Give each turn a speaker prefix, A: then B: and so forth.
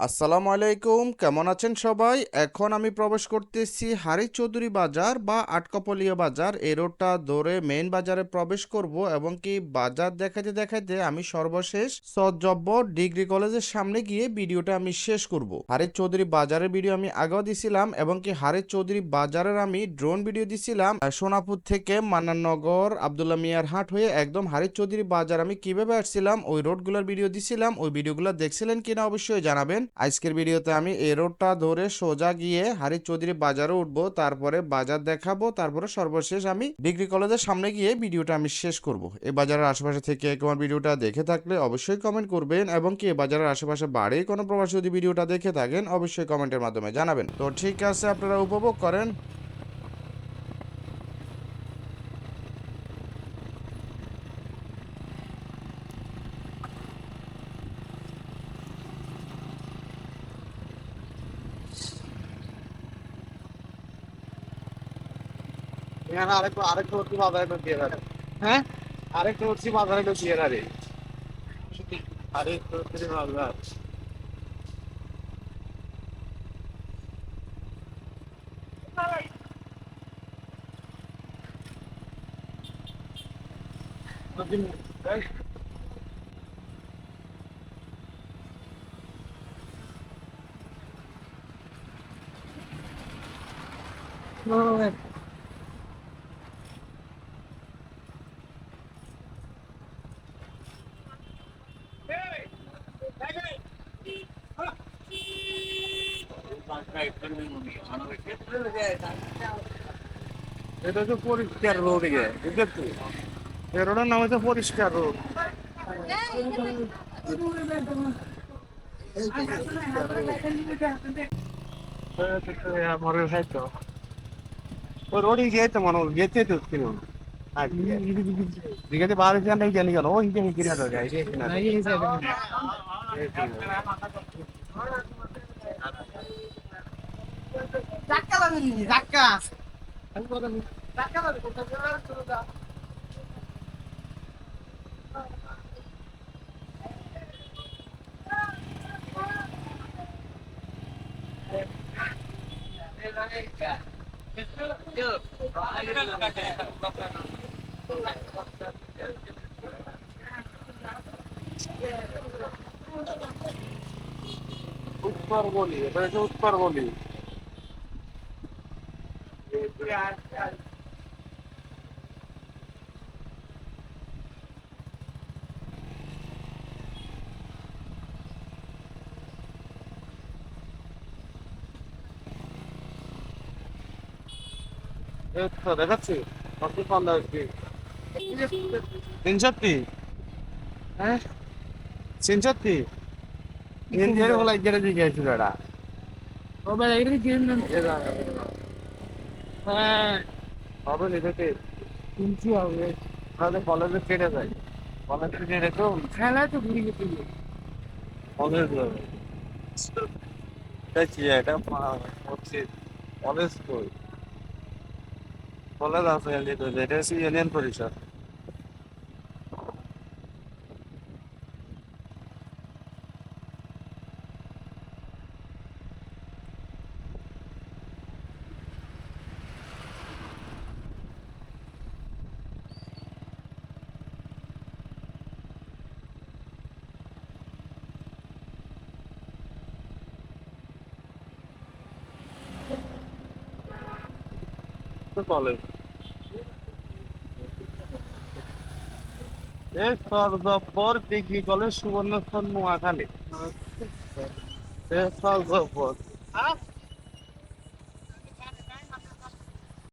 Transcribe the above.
A: আসসালামু আলাইকুম, কেমন আছেন সবাই? এখন আমি প্রবেশ করতেছি হারি চৌধুরী বাজার বা আটকপলিয়া বাজার। এই রোডটা ধরে মেইন বাজারে প্রবেশ করব এবং কি বাজার দেখাতে দেখাতে আমি সর্বশেষ সজ্জব্য ডিগ্রি কলেজের সামনে গিয়ে ভিডিওটা আমি শেষ করব। হারি চৌধুরী বাজারের ভিডিও আমি আগেও দিছিলাম এবং কি হারি চৌধুরী বাজারের আমি ড্রোন ভিডিও দিছিলাম। সোনাপুর থেকে মান্নাননগর আবদুল্লাহ মিয়ার হাট হয়ে একদম হারি চৌধুরী বাজার আমি কীভাবে আসছিলাম, ওই রোডগুলোর ভিডিও দিছিলাম। ওই ভিডিওগুলো দেখছিলেন কিনা অবশ্যই জানাবেন। আজকের ভিডিওতে আমি এ রোডটা ধরে সোজা গিয়ে হারি চৌধুরী বাজারে উঠবো, তারপরে বাজার দেখাবো, তারপরে সর্বশেষ আমি ডিগ্রি কলেজের সামনে গিয়ে ভিডিওটা আমি শেষ করব। এ বাজারের আশেপাশে থেকে তোমার ভিডিওটা দেখে থাকলে অবশ্যই কমেন্ট করবেন এবং কি এ বাজারের আশেপাশে বাড়ি কোনো প্রবাসী যদি ভিডিওটা দেখে থাকেন, অবশ্যই কমেন্টের মাধ্যমে জানাবেন। তো ঠিক আছে, আপনারা উপভোগ করেন।
B: এখানে আরেকটু আরেকটু হচ্ছে বাজারে ঢুকিয়ে ধরে হ্যাঁ? আরেকটু হচ্ছে বাজারে ঢুকিয়ে ধরে আরেকটু হচ্ছে বাজার। এটা হচ্ছে পরিষ্কার রোড ইয়ে বুঝতে এই রোডের নাম হচ্ছে পরিষ্কার রোড। আমার হয়তো ওই রোডে যেতে মানুষ যেতে তো ছিল দিকে বারো জন নেই গেল ওই যে কিনা তো যায়
C: ধাক্কা। ধাক্কা ধাক্কা লাগে
B: উত্তর বলি এটা হচ্ছে উত্তর বলি এই তো দেখাচ্ছি কত কম লাগবে তিনষট্টি হ্যাঁ তিনষট্টি ইন্ডিয়ার বলা গেলে দিয়ে গেছিল এটা
C: ওবে এইরি গেম না হ্যাঁ।
B: হবে নিজেকে।
C: কিনছি হবে।
B: তাহলে কলেজে কেটে যায়। কলেজে কেটে রেখো
C: খেলা তো ঘুরিয়ে গেছে
B: কলেজ দেখছি এটা হচ্ছে কলেজ কই? কলেজ আছে এলিয়েন এটা হচ্ছে ইউনিয়ন পরিষদ এ সরজপর ডিগ্রি কলেজ সুবর্ণস্থল নোয়াখালী এ সরজপর